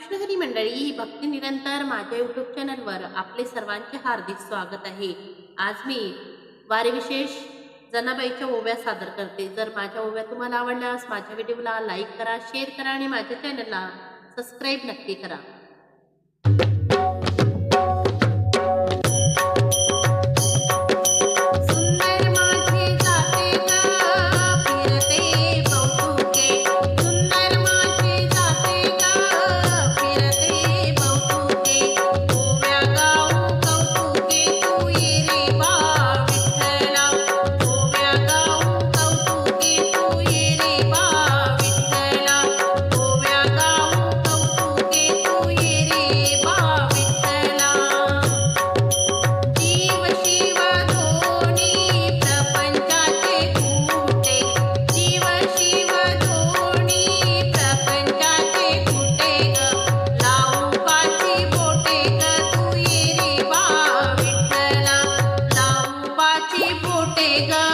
कृष्णहरी हरी मंडळी भक्ती निरंतर माझ्या यूट्यूब चॅनलवर आपले सर्वांचे हार्दिक स्वागत आहे. आज मी वारीविशेष जनाबाईच्या ओव्या सादर करते. जर माझ्या ओव्या तुम्हाला आवडल्यास माझ्या व्हिडिओला लाईक करा शेअर करा आणि माझ्या चॅनलला सबस्क्राईब नक्की करा. Omega.